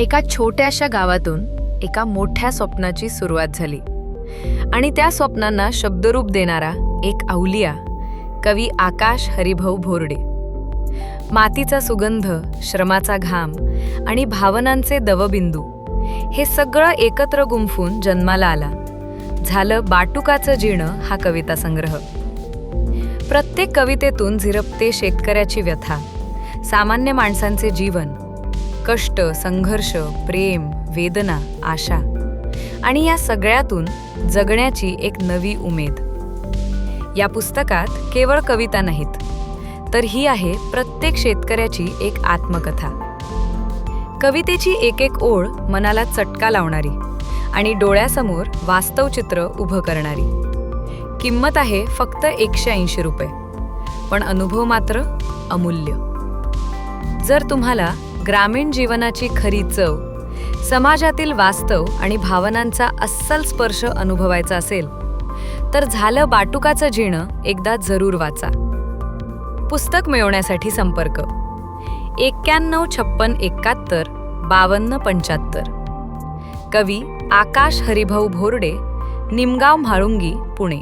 एका छोट्याशा गावातून एका मोठ्या स्वप्नाची सुरुवात झाली. आणि त्या स्वप्नांना शब्दरूप देणारा एक अवलिया कवी आकाश हरिभाऊ भोरडे. मातीचा सुगंध श्रमाचा घाम आणि भावनांचे दवबिंदू हे सगळं एकत्र गुंफून जन्माला आला. झालं बाटुकाचं जीणं हा कविता संग्रह. प्रत्येक कवितेतून झिरपते शेतकऱ्याची व्यथा सामान्य माणसांचे जीवन कष्ट संघर्ष प्रेम वेदना आशा. आणि या सगळ्यातून जगण्याची एक नवी उमेद. या पुस्तकात केवळ कविता नाहीत तर ही आहे प्रत्येक शेतकऱ्याची एक आत्मकथा. कवितेची एक एक ओळ मनाला चटका लावणारी आणि डोळ्यासमोर वास्तव चित्र उभं करणारी. किंमत आहे फक्त एकशे ऐंशी रुपये पण अनुभव मात्र अमूल्य. जर तुम्हाला ग्रामीण जीवनाची खरी चव समाजातील वास्तव आणि भावनांचा अस्सल स्पर्श अनुभवायचा असेल तर झालं बाटुकाचं जिणं एकदा जरूर वाचा. पुस्तक मिळवण्यासाठी संपर्क. एक्क्याण्णव छप्पन एकाहत्तर बावन्न पंच्याहत्तर कवी आकाश हरिभाऊ भोरडे निमगाव म्हाळुंगी पुणे.